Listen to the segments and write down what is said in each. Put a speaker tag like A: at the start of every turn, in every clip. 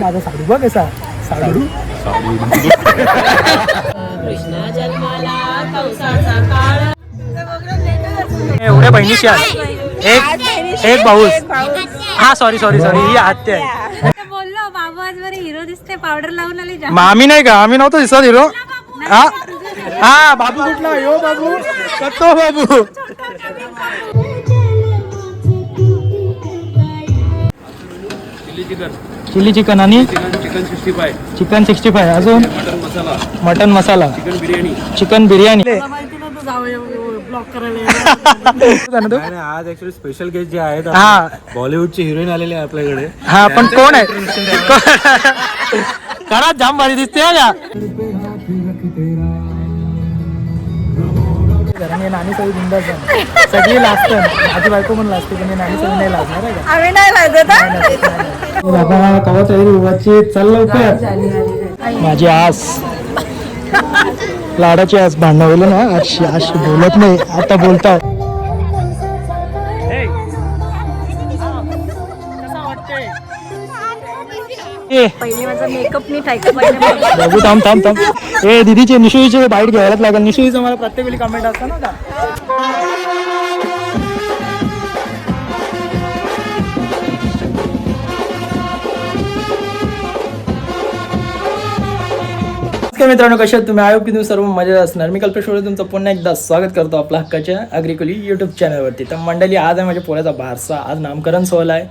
A: माझा साडू बघ कसा साडू. एवढ्या बहिणीशी एक एक भाऊस. हा सॉरी सॉरी सॉरी ही आत्या आहे.
B: बोललो बाबू आज बरे हिरो दिसते पावडर लावून आली जा
A: मग आम्ही नाही का? आम्ही नव्हतो दिसत हिरो हा? हा बाबू कुठला? यो बाबू. कतो बाबू.
C: चिकन
A: चिली चिकन आणि
C: chicken chicken sixty five
A: chicken sixty five अजून?
C: Mutton masala.
A: Mutton masala.
C: Chicken biryani.
A: Chicken biryani.
D: नाही, नाही, आज ऍक्च्युली स्पेशल गेस्ट जे आहेत
A: हा.
D: बॉलिवूडची हिरोईन आलेली आहे आपल्याकडे.
A: हा पण कोण आहे? घरात जाम भारी दिसते हा. का घराने नानी सगळी बिंदास. सगळी लाजते. माझी बायको पण लाजते पण ही नानी सगळी नाही लाजणार आहे का?
B: आम्ही नाही लाजत
A: बाबा कवा तयारी उभाची चल लवकर. माझी आस. लाडाची आस भांडण होईल ना अशी अशी बोलत नाही आता बोलता ए.
B: पहिले माझा मेकअप नीट ऐकू पाहिजे
A: बघू थांब थांब थांब. ए दीदीचे निशुईचे बाईट घ्यायलाच लागेल. निशुईचं मला प्रत्येक वेळी कमेंट असतं ना नमस्कार मित्रांनो कसे तुम्ही? आयोग की तुम्ही सर्व मजेत असणार. मी कल्पेश तुमचं पुन्हा एकदा स्वागत करतो आपला हक्काच्या अग्रिकुली यूट्यूब चॅनलवरती तर मंडळी आज आहे माझ्या पोऱ्याचा भारसा आज नामकरण सोहळा आहे.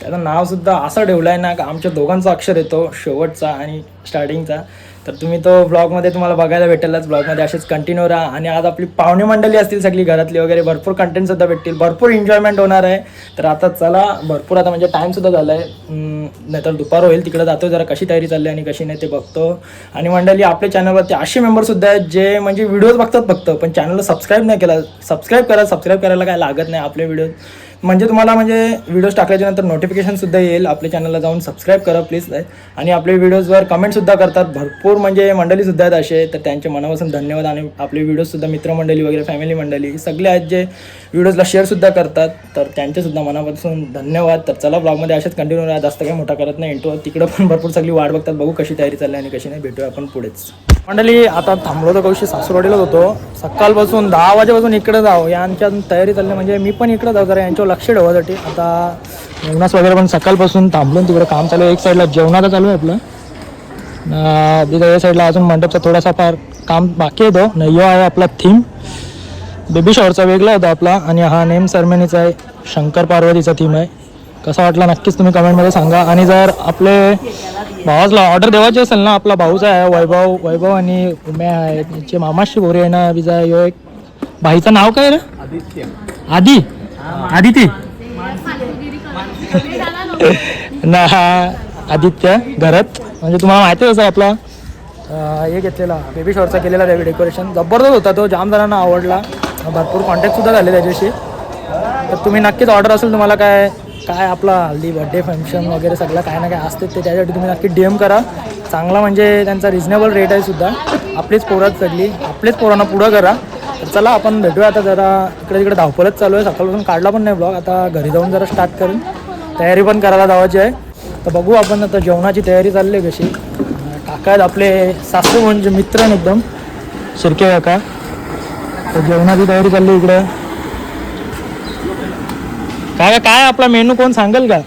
A: त्याचं नावसुद्धा असं ठेवलं आहे ना का आमच्या दोघांचा अक्षर येतो शेवटचा आणि स्टार्टिंगचा तर तुम्ही तो ब्लॉगमध्ये तुम्हाला बघायला भेटेलच. ब्लॉगमध्ये असेच कंटिन्यू राहा. आणि आज आपली पाहुणे मंडळी असतील सगळी घरातली वगैरे. भरपूर कंटेंटसुद्धा भेटतील. भरपूर एन्जॉयमेंट होणार आहे. तर आता चला भरपूर आता म्हणजे टाईमसुद्धा झाला आहे नाहीतर दुपार होईल. तिकडे जातो जरा कशी तयारी चालली आणि कशी नाही ते बघतो. आणि मंडळी आपल्या चॅनलवरती असे मेंबरसुद्धा आहेत जे म्हणजे व्हिडिओज बघतात फक्त. पण चॅनलला सबस्क्राईब नाही केला. सबस्क्राईब करा. सबस्क्राईब करायला काय लागत नाही आपले व्हिडिओ म्हणजे तुम्हाला म्हणजे व्हिडिओज टाकल्याच्या नंतर येईल. आपल्या चॅनलला जाऊन सबस्क्राईब करा प्लीज आणि आपले व्हिडिओजवर कमेंटसुद्धा करतात. भरपूर म्हणजे मंडळीसुद्धा आहेत असे. तर त्यांचे मनापासून धन्यवाद. आणि आपले व्हिडिओजसुद्धा मित्रमंडळी वगैरे फॅमिली मंडळी सगळे आहेत जे व्हिडिओजला शेअरसुद्धा करतात. तर त्यांचेसुद्धा मनापासून धन्यवाद. तर चला ब्लॉगमध्ये असेच कंटिन्यू राहा जास्त काही मोठा करत नाही. इंटो तिकडं पण भरपूर सगळी वाट बघतात. बघू कशी तयारी चालली आणि कशी नाही. भेटूया आपण पुढेच. मंडळी आता थांबलो तर कौशी सासूरवाडीलाच होतो. सकाळपासून दहा वाजेपासून इकडे जाऊ. यांच्या तयारी चालली म्हणजे मी पण इकडे जाऊ जरा यांच्यावर लक्ष ठेवासाठी. आता जेवणास वगैरे पण सकाळपासून थांबलो तिकडे काम चालू आहे. एक साईडला जेवणाचं चालू आहे आपलं. तिथं या साईडला अजून मंडपचा थोडासा फार काम बाकी येतो तो. आहे आपला थीम बेबी शॉवरचा वेगळा होता आपला. आणि हा नेम सरमेनीचा आहे. शंकर पार्वतीचा थीम आहे. कसा वाटला नक्कीच तुम्ही कमेंटमध्ये सांगा. आणि जर आपले भावाजला ऑर्डर द्यावायची असेल ना आपला भाऊचा आहे वैभव वैभव आणि उम्या आहे यांचे मामाशी बोरी आहे ना विजा यो एक. भाईचं नाव काय रे? आदी? आदिती? ना हा आदित्य घरात. म्हणजे तुम्हाला माहितीच असं आपला? हे घेतलेला बेबी शॉरचा केलेला त्यावेळी डेकोरेशन जबरदस्त होता तो जाम जणांना आवडला. भरपूर कॉन्टॅक्टसुद्धा झाले त्याच्याशी. तर तुम्ही नक्कीच ऑर्डर असेल तुम्हाला काय काय आपला हल्दी बड्डे फंक्शन वगैरे सगळं काय ना काय असते ते त्याच्यासाठी तुम्ही नक्की डी एम करा. चांगला म्हणजे त्यांचा रिजनेबल रेट आहे सुद्धा. आपलीच पोरात चढली आपलेच पोरांना पुढं करा. तर चला आपण भेटूया आता जरा इकडे तिकडे धावपलच चालू आहे. सकाळपासून काढला पण नाही ब्लॉग आता घरी जाऊन जरा स्टार्ट करून तयारी पण करायला जावायची आहे. तर बघू आपण आता जेवणाची तयारी चालली आहे कशी. काका आहेत आपले सासू म्हणजे मित्र आहेत एकदम. शिर्के काका. तर जेवणाची तयारी चालली इकडे. काय काय आपला मेनू कोण सांगेल का?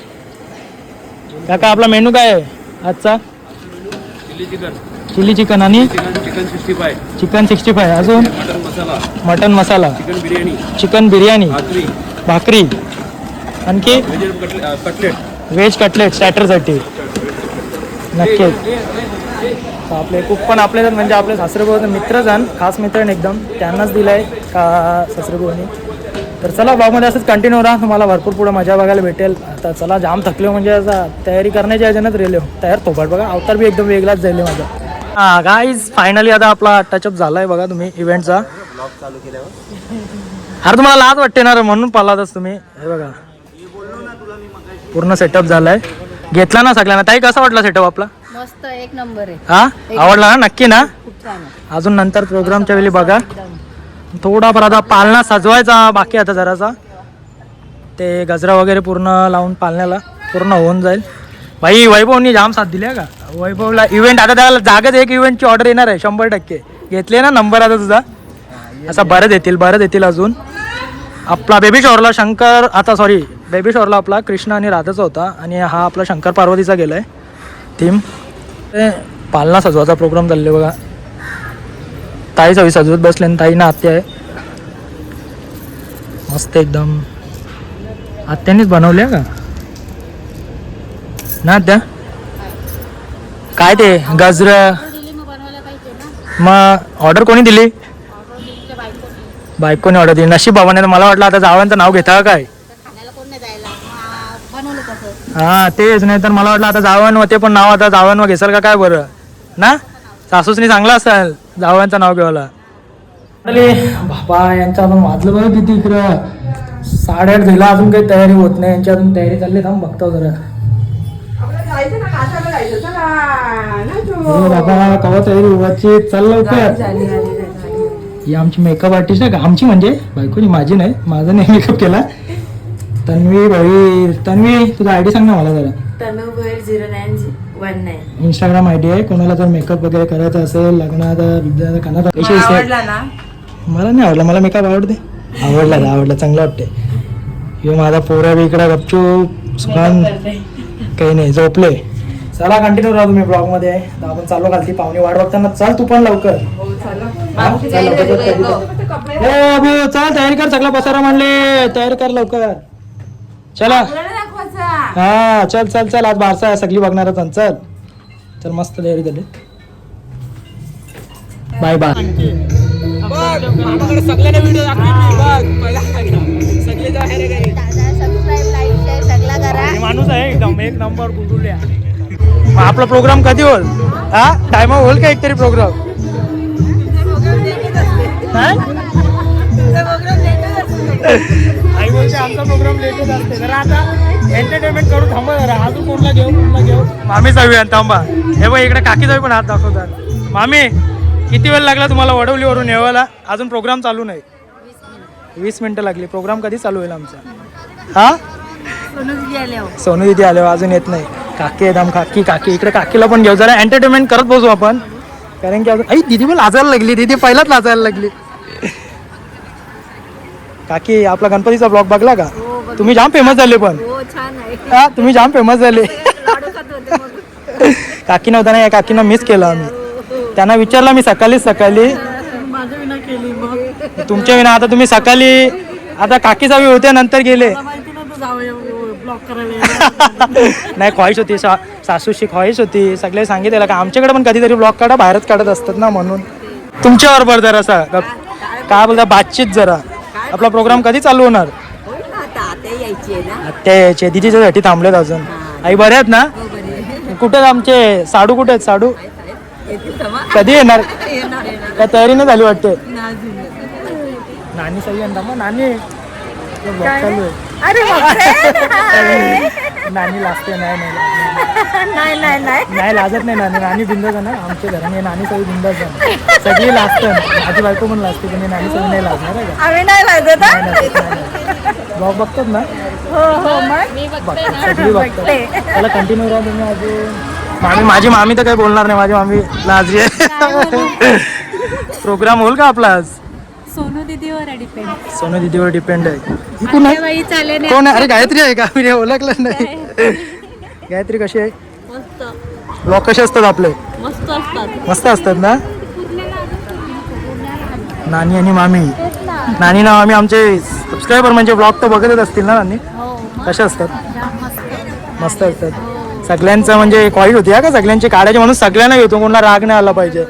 A: काका आपला मेनू काय आहे आजचा?
C: चिली चिकन
A: चिली चिकन आणि
C: chicken sixty five.
A: Chicken sixty five अजून?
C: Mutton masala.
A: Mutton masala
C: chicken biryani.
A: Chicken biryani
C: भाकरी.
A: आणखी?
C: व्हेज कटलेट
A: व्हेज कटलेट स्टॅटरसाठी नक्कीच. आपले कुक पण आपले म्हणजे आपले सासरेभाऊ मित्रच खास मित्र एकदम. त्यांनाच दिलाय का सासरेभाऊनी? तर चला ब्लॉगमध्ये असंच कंटिन्यू राहा. तुम्हाला भरपूर पुढे मजा बघायला भेटेल. आता चला जाम थकलो म्हणजे आता तयारी करण्याच्या ह्याच्यानंच रेल्वे तयार थोपाट बघा. अवतार बी एकदम वेगळाच जाईल माझा. हा गाईज फायनली आता आपला टचअप झालाय बघा तुम्ही इव्हेंटचा अरे तुम्हाला लाज वाटते ना रे म्हणून पालातच तुम्ही. हे बघा. पूर्ण सेटअप झालाय. घेतला ना सगळ्यांना. ताई कसा वाटला सेटअप आपला?
B: मस्त एक नंबर आहे.
A: हा? आवडला ना? नक्की ना? अजून नंतर प्रोग्रामच्या वेळी बघा. थोडाफार आता पालना सजवायचा बाकी आता जरासा. ते गजरा वगैरे पूर्ण लावून पालण्याला पूर्ण होऊन जाईल. भाई वैभवनी जाम साथ दिली का? वैभवला इव्हेंट आता त्याला जागेत एक इव्हेंटची ऑर्डर येणार आहे शंभर टक्के. घेतले ना नंबर आता तुझा? असा बरं देतील बरं देतील अजून. आपला बेबी शॉरला शंकर आता सॉरी बेबी शॉरला आपला कृष्ण आणि राधाचा होता आणि हा आपला शंकर पार्वतीचा गेलाय. थीम पालना सजवाचा प्रोग्राम चालले बघा. ताई सवी सजवत बसले आणि ताई ना आत्या आहे. मस्त एकदम. आत्यानेच बनवल्या का? ना आत्या काय ते? गजर. मग ऑर्डर कोणी दिली? बायकोने ऑर्डर दिली. नशीब बाबाने तर मला वाटलं आता जावांचं नाव घेता काय? हा तेच. नाही तर मला वाटलं आता जावण ते पण नाव आता जावण व घेसाल का काय बरं? ना? सासूसनी चांगलं असेल जावयांचं नाव घेवायला. अरे बाबा यांचं अजून वाजलं बघ किती इकडं. साडेआठ झाला अजून काही तयारी होत नाही. यांची अजून तयारी चालली थांब बघतो जरा. हो बाबा कवा तयारी व्हायची चल लवकर. ही आमची मेकअप आर्टिस्ट आहे का? आमची म्हणजे? बायकोनी माझी नाही. माझा नाही मेकअप केला. तन्वी भाई तन्वी तुझा आयडी सांग ना मला जरा.
E: Tanu Bhair zero nine one nine
A: Instagram ID आहे. कोणाला जर मेकअप वगैरे करायचं असेल लग्नात कानात कशी असेल
E: ना.
A: मला नाही आवडला. मला मेकअप आवडते. आवडला रे, आवडला. चांगला वाटते हे माझा पोरा इकडे गपचूप सुखान काही नाही झोपले. चला कंटिन्यू राहा तुम्ही ब्लॉगमध्ये. आता आपण चालू घालती पाहुणे वाट बघताना. चल तू पण लवकर. हा? चल. लवकर, लवकर, लवकर. ए, अबू, चल तयारी कर. सगळा पसारा म्हणले तयारी कर लवकर. चला. हा. चल चल चल आज बारसा आहे सगळी बघणार चल चल. चल मस्त तयारी झाली bye bye.
B: Subscribe like share सगळा करा.
A: माणूस आहे एकदम एक नंबर आपला प्रोग्राम कधी होईल? हा? टाइम होईल का एकतरी प्रोग्राम आई बोलते आमचा प्रोग्राम लेटच असते. आता एंटरटेनमेंट करू थांबा जरा. अजून कोणला घेऊ कोणला घेऊ? मामी जाऊया थांबा. हे बघ इकडे काकी जाऊ पण हात दाखवतात. मामी किती वेळ लागला तुम्हाला वडवलीवरून येवायला? अजून प्रोग्राम चालू नाही. वीस मिनिटं लागली. प्रोग्राम कधी चालू होईल आमचा? हा? सोनू दिदी आले अजून येत नाही. काकी एकदम काकी काकी. इकडे काकीला पण घेऊ. जरा एंटरटेनमेंट करत बसू आपण. कारण की अजून आई दिदी पण लाजायला लागली. दिदी पहिलाच लाजायला लागली. काकी आपला गणपतीचा ब्लॉग बघला का? तुम्ही जाम फेमस झाले पण.
B: हो छान आहे.
A: हा तुम्ही जाम फेमस झाले.
B: लाडू खात होते मग.
A: काकी नव्हता ना या काकीनं मिस केलं आम्ही. त्यांना विचारलं मी सकाळीच सकाळी.
E: माझं विना केली मग.
A: तुमच्या विना आता तुम्ही सकाळी आता काकी जावी होते नंतर गेले.
E: माहिती नव्हतं जावं ब्लॉक करायला.
A: नाही ख्वाहिश होती. सा सासूची ख्वाहिश होती. सगळे सांगितलेलं का आमच्याकडे पण कधीतरी ब्लॉग काढा बाहेरच काढत असतात ना म्हणून. तुमच्यावर बरं जरा असा काय बोलता? बातचीत जरा. आपला प्रोग्राम कधी चालू होणार?
B: यायची आहे ना
A: यायचे दिदीच्यासाठी थांबलेत अजून. आई बरे आहेत ना? कुठे आहेत आमचे? साडू कुठे आहेत? साडू? कधी येणार? काय तयारी नाही झाली वाटते? नानी सही यंदा मग? नानी? ते आहे. नानी लाजते नाही नाही लाजणार.
B: नाही नाही नाही.
A: नाही लाजत नाही नानी. नानी आहे ना? आमच्या घराने नानी सगळी आहे. सगळी लाजतं. माझी बायको पण लाजते पण ही नानी सगळी नाही लाजणार आहे का?
B: लागत हा?
A: ब्लॉग बघतात ना?
B: हो हो मग?
A: सगळी त्याला कंटिन्यू राहा तुम्ही अजून. मामी माझी मामी तर काही बोलणार नाही माझी मामी लाजरी आहे. प्रोग्राम होईल का आपला आज?
E: सोनू दीदीवर आहे डिपेंड
A: सोनू दीदीवर डिपेंड आहे. ही कोण आहे?
E: बाई चालेल
A: कोण आहे? अरे गायत्री आहे का? मी ओळखलं नाही. गायत्री कशी आहे?
E: मस्त.
A: ब्लॉग कसे असतात आपले?
E: मस्त असतात.
A: मस्त असतात ना? नानी आणि मामी. नानी ना आम्ही आमचे सबस्क्रायबर म्हणजे ब्लॉग तर बघतच असतील ना नानी? कसे असतात? मस्त. असतात. सगळ्यांचं म्हणजे क्वाईट होती का? सगळ्यांची काढायची म्हणून सगळ्यांना घेतो कोणाला राग नाही आला पाहिजे.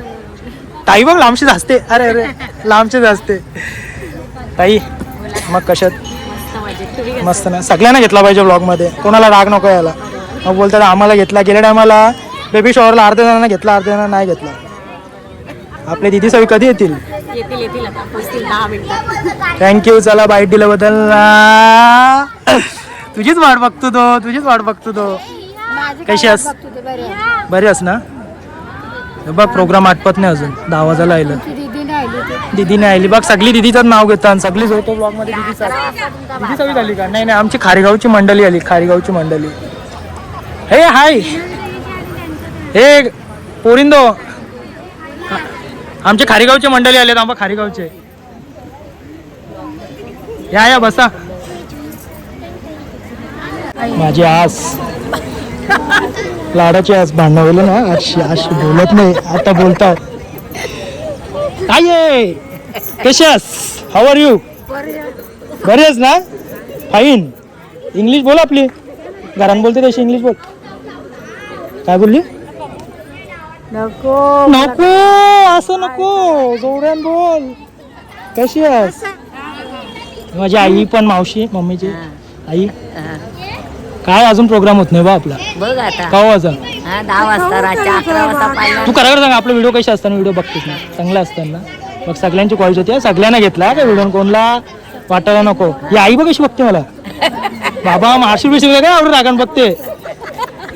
A: ताई बघ लांबशीच असते. अरे अरे लांबशीच असते. ताई मग कशात? मस्त ना. सगळ्यांना घेतला पाहिजे ब्लॉगमध्ये कोणाला राग नको यायला. मग बोलतात आम्हाला घेतला. गेल्या टायमाला बेबी शॉवरला अर्ध्या जणांना घेतला अर्ध्या जणांना नाही घेतला. आपले दिदी सवी कधी येतील? थँक्यू चला बाईट दिल्याबद्दल तुझीच वाट बघतो तो तुझीच वाट बघतो तो. कशी आहेस? बरी आहेस ना? बघ प्रोग्राम आटपत नाही अजून. दहा वाजायला आलं दीदीने आली. बघ सगळी दीदीचं नाव घेतात सगळी होतो ब्लॉगमध्ये दीदी दिदी सगळी झाली का? नाही नाही आमची खारेगावची मंडळी आली. खारेगावची मंडळी. हे हाय हे पोरिंदो. आमचे खारीगावचे मंडळी आले आंबा खारीगावचे. या या बसा. माझी आस. लाडाची आस भांडणं होईल ना अशी अशी बोलत नाही. आता बोलतात काय आहे कशास हाव आर यू बरी आहेस ना? फाईन इंग्लिश बोल आपली. घरात बोलते तशी इंग्लिश बोल. काय बोलली?
E: नको.
A: नको! असं नको. जोरान बोल. कशी आहेस माझी आई पण मावशी मम्मीची. आई? काय अजून प्रोग्राम होत नाही बा आपला?
B: बघ आता.
A: का हा
B: दहा वाजता रातच्या अकरा वाजता पाहिला.
A: तू खरं सांग आपला व्हिडिओ कसे असताना व्हिडिओ बघतेस ना? चांगला असताना मग सगळ्यांची कॉलेज होती. सगळ्यांना घेतला का व्हिडिओ कोणला वाटायला नको? ही आई बघ कशी बघते मला. बाबा माशी बिशी काय एवढं रागान बघते.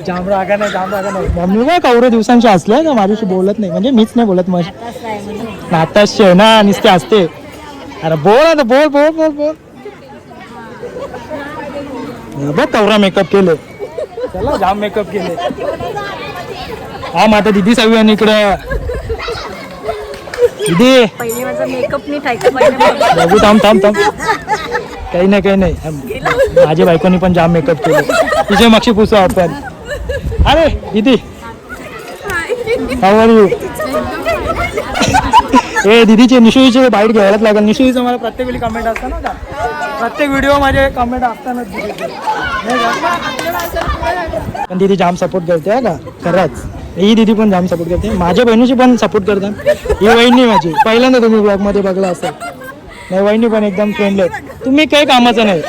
A: जाम रागा नाही जाम रागा नाही. मम्मी काय कवरे दिवसांची असल्या का माझ्याशी बोलत नाही. म्हणजे मीच नाही बोलत मग नाताशी आहे ना नुसते असते अरे बोल आता बोल बोल बोल बोल. बघ कवरा मेकअप केले चला जाम मेकअप केले हा आता दिदी सगळी आणि इकडं. दिदी.
B: पहिले माझा मेकअप
A: बघू. थांब थांब थांब. काही नाही काही नाही. माझ्या बायकोनी पण जाम मेकअप केले तिचे मागशी पुसू आपण. अरे दिदी. हाव यू ए दिदीचे निशुईचे बाईट घ्यायलाच लागेल. निशुईचं मला प्रत्येक वेळी कमेंट असतं ना प्रत्येक व्हिडिओ माझे कमेंट असतानाच दिदीचे. पण दिदी जाम सपोर्ट करते हा का? खरंच. ही दिदी पण जाम सपोर्ट करते. माझ्या बहिणीची पण सपोर्ट करतात. ही वहिनी माझी. पहिल्यांदा तुम्ही ब्लॉगमध्ये बघला असेल. नाही वहिनी पण एकदम फ्रेंडली तुम्ही काही कामाचं नाही.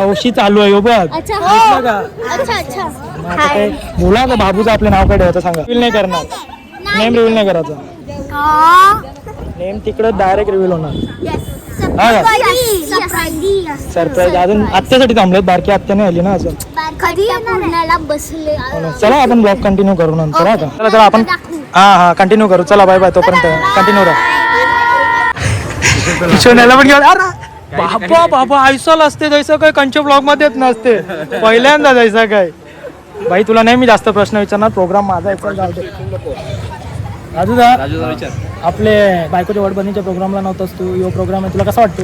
A: औषधी चालू आहे हो बघ.
F: अच्छा
A: दिसलं का? बोला बाबूचं आपलं नाव काय ठेवायचं सांगा. नाही करणार. नेम रिव्हील नाही करायचा. नेम तिकडं डायरेक्ट रिव्हील होणार. हा का? सरप्राईज अजून आत्यासाठी थांबलेत. बारकी आत्या नाही आली ना अजून
F: कधी पुण्याला बसले.
A: चला आपण ब्लॉग कंटिन्यू करू नंतर. हा का? चला चला आपण हा हा कंटिन्यू करू. चला बाय बाय तोपर्यंत कंटिन्यू राहा किशोरला पण घेऊन अरे! बाबा बाबा ऐसल असते जैसं काय कंच ब्लॉग मध्येच नसते. पहिल्यांदा जायचं काय. भाई तुला नाही मी जास्त प्रश्न विचारणार. प्रोग्राम माझा एक जाऊ दे. राजू दा आपले बायकोच्या वडबंदीच्या प्रोग्रामला नव्हतास तू. यो प्रोग्राम आहे. तुला कसा वाटतो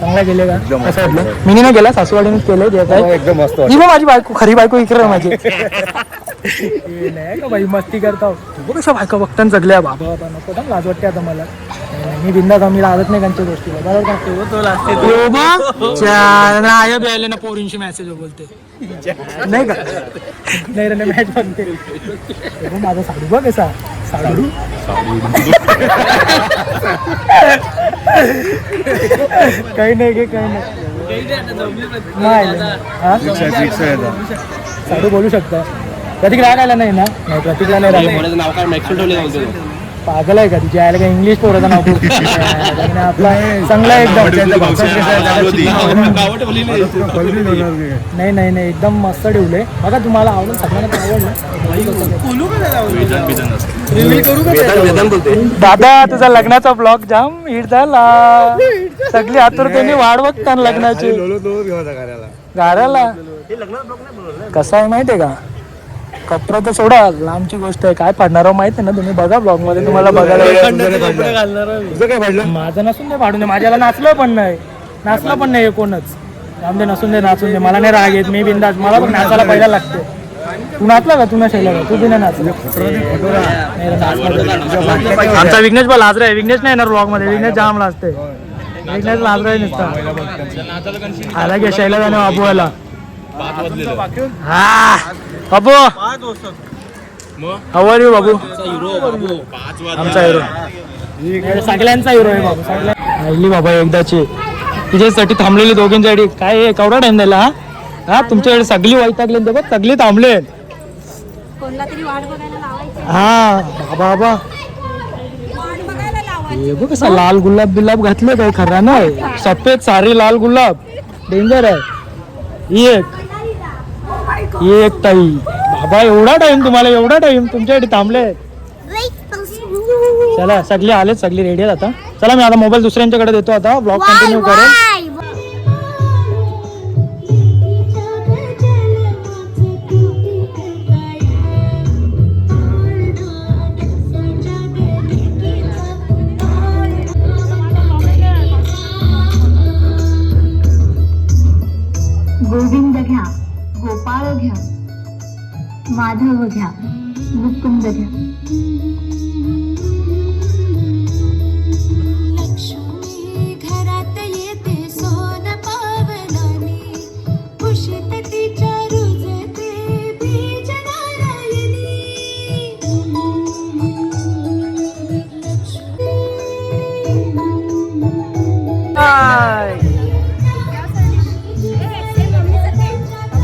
A: चांगला गेले का? कसं वाटलं? मी नाही गेला सासूवाडीनेच केलंय जे काय?
D: एकदम मस्त
A: ही बघ माझी बायको खरी बायको इकडे आहे माझी. हे नाही का बाई मस्ती करता? बघ कशा बायका बघताना जगल्या. बाबा बाबा नको ना लाज वाटते आता मला. मी बिंदा मी लाजत नाही त्यांच्या गोष्टीला. बरोबर का? तो लाजते आया बी. आले ना पोरींशी मेसेज बोलते. नाही का? नाही रे मॅच बघते हे बघ, माझा साडू बघ कसा. साडू? काही नाही गे काही नाही. नाही हा? साडू बोलू शकता. प्रतीक राग आला नाही ना? नाही प्रतीकला नाही
C: नाव काय ठेवले
A: पागल आहे का तिच्या आयला काय इंग्लिश पोराचं नाव आपला चांगला आहे एकदम. नाही. नाही नाही एकदम मस्त ठेवलंय बघा तुम्हाला आवडेल सगळ्यांना आवडलं. दादा? तुझा लग्नाचा ब्लॉग जाम हिट झाला. सगळी आतुरतेने वाढ बघता लग्नाची. गाऱ्याला. कसं आहे माहितीये का? कपडा तर सोडा लांबची गोष्ट आहे. काय पडणार माहिती आहे ना तुम्ही? बघा ब्लॉगमध्ये तुम्हाला बघायला
D: तुझं काय पडलं
A: माझं नसून दे पाडून दे. माझ्याला नाचलं पण नाही. नाचलं पण नाही कोणच. राम दे नसून दे नाचून दे. मला नाही राग येत. मी बिंदास. मला पण नाचायला पहिला लागते. तू नाचला का? तू नसेल का तू बी नाही नाचला. नाही रे, नाचला. आमचा विघ्नेश पण लाजरा आहे. विघ्नेश नाही येणार ब्लॉगमध्ये. विघ्नेश जाम लाजते विघ्नेश लाजरा आहे नुसता. आला की शैला जाणे बाबू आला हा. बाबू. हवा यू बाबू? आमचा हिरो सगळ्यांचा हिरो आहे बाबू सगळ्या बाबा एकदाची. तिच्यासाठी थांबलेली दोघींसाठी काय आहे, केवढा टाइम द्यायला हा? हा तुमच्याकडे सगळी वैतागले बघ सगळी थांबले हा बाबा बाबा. हे बघ कसा लाल गुलाब बिलाब घातले काय खरा नाही? सफेद सारे लाल गुलाब. डेंजर आहे. ही एक. एक ताई. बाबा एवढा टाइम तुम्हाला एवढा टाइम तुमच्यासाठी थांबले. चला सगळे आले सगळे रेडी आहेत आता. चला मी आता मोबाईल दुसऱ्यांच्याकडे देतो आता. ब्लॉग कंटिन्यू करेल.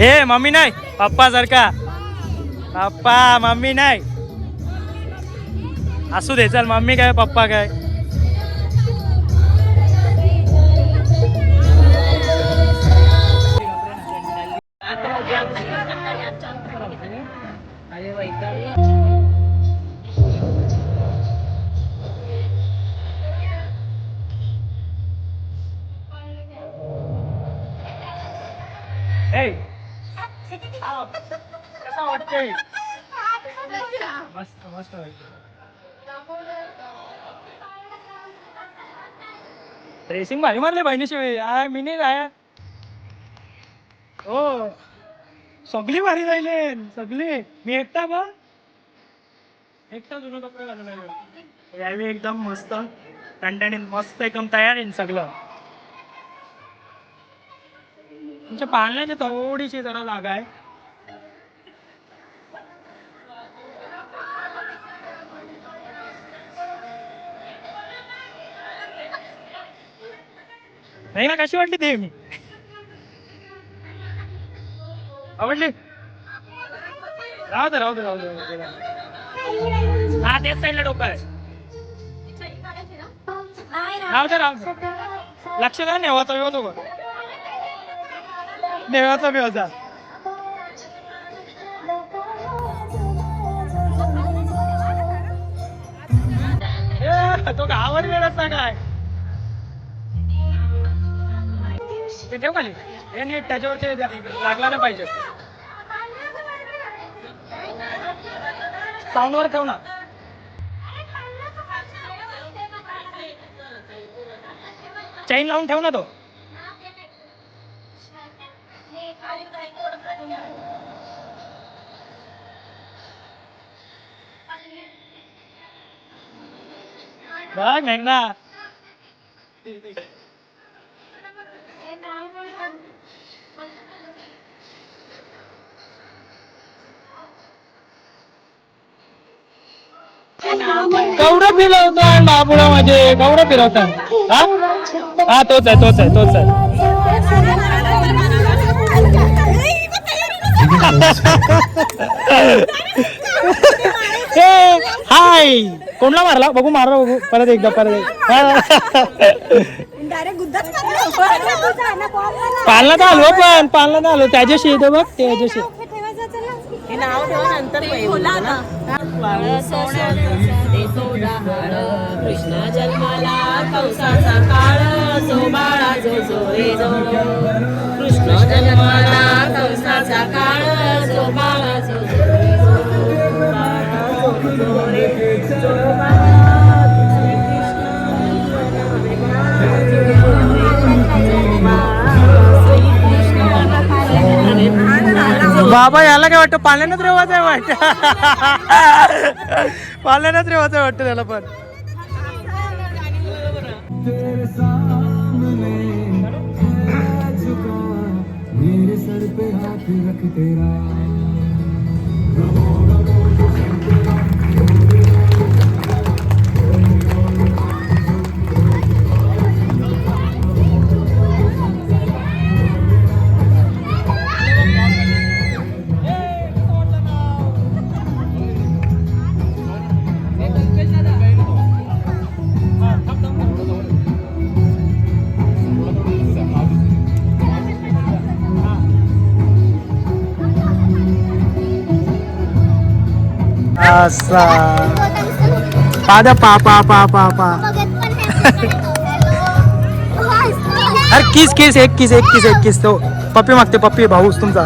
A: हे मम्मी नाही. पप्पा जर का. पप्पा मम्मी नाही. असू दे चल मम्मी काय पप्पा काय. रेसिंग भारी मारले बहिणीशिवाय आय मी नाही जाया हो सगळी भारी राहिले सगळी. मी एकटा बा. एकटा जुनं कपडे घालून आलो. यावेळी एकदम मस्त टणटणीत मस्त एकदम तयार येईन सगळं. तुमच्या पाळण्याची थोडीशी जरा जागा आहे. नाही ना कशी वाटली ते? मी आवडली? राहू दे राहू दे राहू दे राहू हा तेच साईडला डोकं आहे. राहू दे राहू दे. लक्ष द्या नेवाचा व्यव नको नेवाचा व्यव जा ए, तो गावावर काय? ते ठेव खाली हे नीट त्याच्यावर ते लागला नाही पाहिजे. साऊंड वर ठेव ना. चैन लावून ठेव ना तो. बघ मेघना कवडं फिरवतोय बाबुळा माझे कवडं फिरवताय. हा? हा तोच आहे तोच आहे तोच आहे. ए, हाय. कोणला मारला? बघू मारला बघू. परत एकदा परत पालना तर आलो पण पालना तर आलो त्याच्याशी येतो बघ त्याच्याशी.
B: कृष्ण जन्माला कंसाचा काळ जो बाळा जो जो रे जो
A: बाबा याला काय वाटतं पाल्यानंच रेवाच आहे वाटत पाल्यानंच रेवाच आहे वाटतं त्याला पण
D: सर पे हाथ रख तेरा
A: असा पादा पा पा पा पा पा. अरे किस किस एक किस एक किस एक किस. तो पप्पी मागते पप्पी भाऊस तुमचा.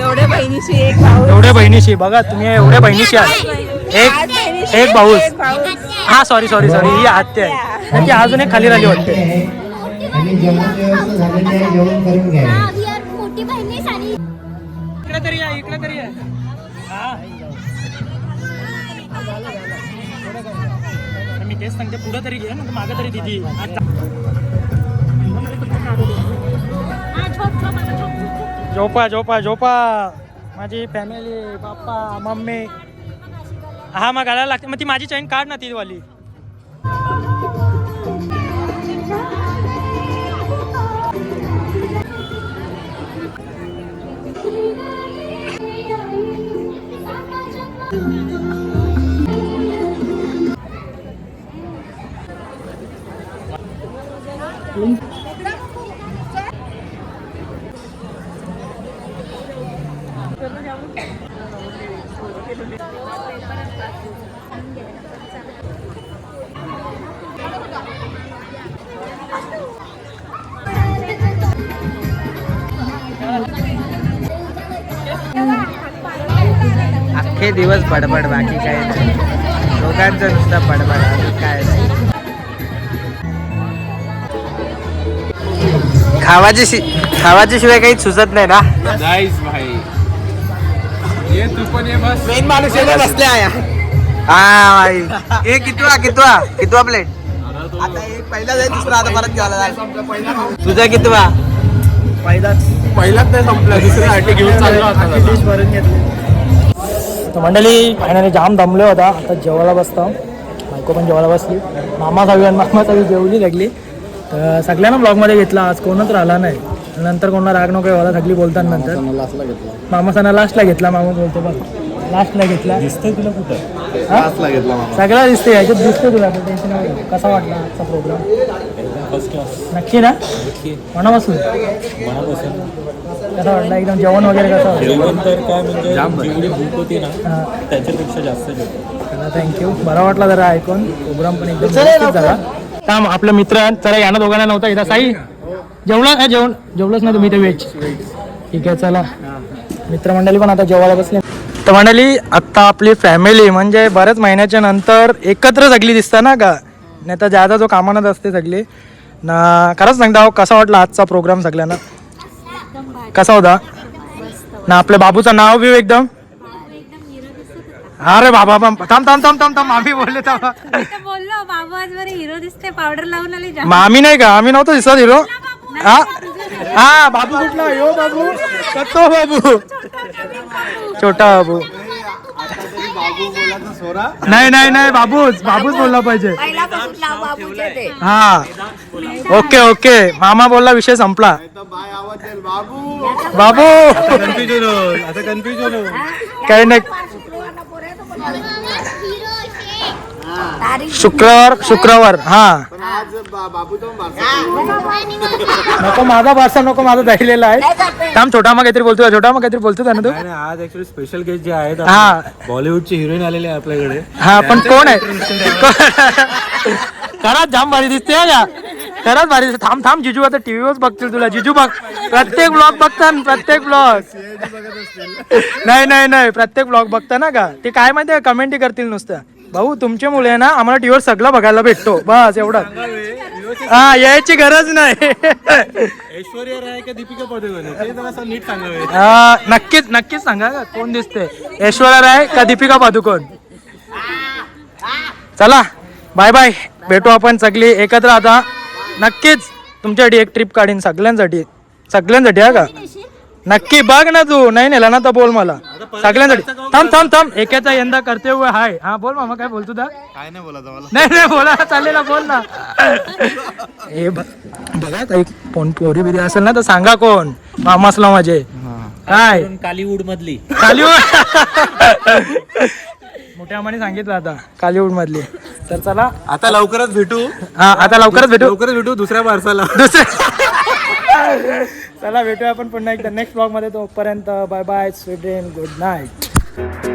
B: एवढ्या बहिणीशी एक भाऊ
A: एवढ्या बहिणीशी बघा तुम्ही एवढ्या बहिणीशी आहात. एक एक भाऊस हा सॉरी सॉरी सॉरी ही आत्या आहे. आणि ती अजून एक खाली राहिली वाटते.
F: मोठी बहिणी साडी
A: इकडे तरी या इकडे तरी या. हा. मी तेच सांगते पुढं तरी घे ना मागे तरी दिदी. झोपा झोपा झोपा. माझी फॅमिली पप्पा मम्मी. हा मग घालायला लागते. मग ती माझी चैन काढ ना ती वाली
D: अख्खे दिवस बडबड बाकी काय नाही. दोघांचं नुसतं बडबड अजून काय नाही. खावाची शि खावाच्या शिवाय काही सुचत नाही ना?
C: ये तू पण ये बस.
D: मेन माणूस येऊन बसले आया हा भाई हे कितवा कितवा कितवा प्लेट आता एक पहिला जाईल दुसरा आता परत घ्यायला तुझा कितवा?
C: पहिलाच. नाही संपला दुसऱ्या आटी घेऊन चाललो आता
A: तर मंडळी फायनली जाम दमले होता आता जेवायला बसतो. बायको पण जेवायला बसली. मामा सावी आणि मामा सावी जेवली लागली. तर सगळ्यांना ब्लॉगमध्ये घेतला. आज कोणच राहिला नाही. नंतर कोणाला राग नको व्हायला सगळी बोलतात नंतर. मामा सणा लास्टला घेतला. मामा बोलतो बघ लास्टला घेतला. दिसतंय तुला कुठं? लास्टला घेतला सगळा दिसते याच्यात दिसतंय तुला टेन्शन नाही. कसा वाटला आजचा प्रोग्राम नक्की ना? मनापासून? कसा वाटला एकदम जेवण वगैरे कसं वाटलं
G: त्याच्यापेक्षा जास्त जेवतो
A: थँक्यू बरा वाटला जरा ऐकून. प्रोग्राम पण एकदम झाला. काम आपलं मित्र. चला यांना दोघांना नव्हता इथं साई. जेवला हा जेवण जेवलंच नाही तुम्ही ते व्हेज ठीक आहे चला. मित्रमंडळी पण आता जेवायला बसले. तर मंडळी आत्ता आपली फॅमिली म्हणजे बऱ्याच महिन्याच्या नंतर एकत्र सगळी दिसता ना का? नाही तर ज्यादा जो कामानच असते सगळी. ना खरंच सांगता अहो, कसा वाटला आजचा प्रोग्राम सगळ्यांना? कसा होता? ना आपल्या बाबूचं नाव बिव एकदम? अरे बाबा बाबा थांब थांब थांब थांब थांब आम्ही बोलले थांबा
F: बोललो बाबू आज बरे हिरो दिसते पावडर लावून आली
A: मग आम्ही नाही का? आम्ही नव्हतो दिसत हिरो हा? हा बाबू कुठला? यो बाबू. कतो बाबू. छोटा बाबू. नाही नाही नाही बाबूच. बाबूच बोलला पाहिजे. हा. Okay okay. मामा बोलला विषय संपला. बाबू.
D: आता कन्फ्युजन
A: काही नाही. शुक्रवार शुक्रवार हा. नको माझा बारसा नको माझा दहिलेला आहे. थांब छोटा मग काहीतरी बोलतो छोटा मग काहीतरी बोलतो ना तू
D: नाही नाही, आज ऍक्च्युली स्पेशल गेस्ट जे आहेत
A: हा.
D: बॉलिवूडची हिरोईन आलेली आहे आपल्याकडे.
A: हा पण कोण आहे? खराच जाम भारी दिसते हा का खरंच भारी दिसते. थांब थांब जिजू आता टीव्हीवर बघतील तुला. जिजू बघ. प्रत्येक ब्लॉग बघता ना, प्रत्येक ब्लॉग नाही नाही नाही. प्रत्येक ब्लॉग बघता ना का? ते काय माहितीये कमेंटी करतील नुसतं. भाऊ तुमच्यामुळे ना आम्हाला टीव्हीवर सगळं बघायला भेटतो. बस एवढंच हा यायची गरज नाही.
D: ऐश्वर्या राय का दीपिका पादुकोण ते जरा नीट सांगावे
A: हा, नक्कीच नक्कीच सांगा. का कोण दिसते? ऐश्वर्या राय का दीपिका पादुकोण? चला बाय बाय भेटू आपण सगळी एकत्र आता. नक्कीच तुमच्यासाठी एक ट्रिप काढीन सगळ्यांसाठी. सगळ्यांसाठी हा का? नक्की बघ ना तू. नाही नेला ना तर बोल मला. सगळ्यांसाठी. थांब थांब थांब. एकाचा यंदा करते हुए हाय. हा बोल मामा काय बोलतो दा?
D: काय नाही बोला
A: नाही नाही बोला चालेल ना बोल ना. हे बघा काही कोण पोरी बिरी असेल ना तर सांगा कोण. मामासला माझे. काय
G: कालीवूड मधली
A: कालीवूड. मोठ्या आम्हाने सांगितलं आता कालीवूड मधली तर चला.
D: आता लवकरच भेटू.
A: हा आता लवकरच भेटू.
D: लवकरच भेटू दुसऱ्या बारसाला.
A: दुसऱ्या चला भेटूया आपण पुन्हा एकदा. नेक्स्ट ब्लॉगमध्ये तोपर्यंत bye bye sweet good night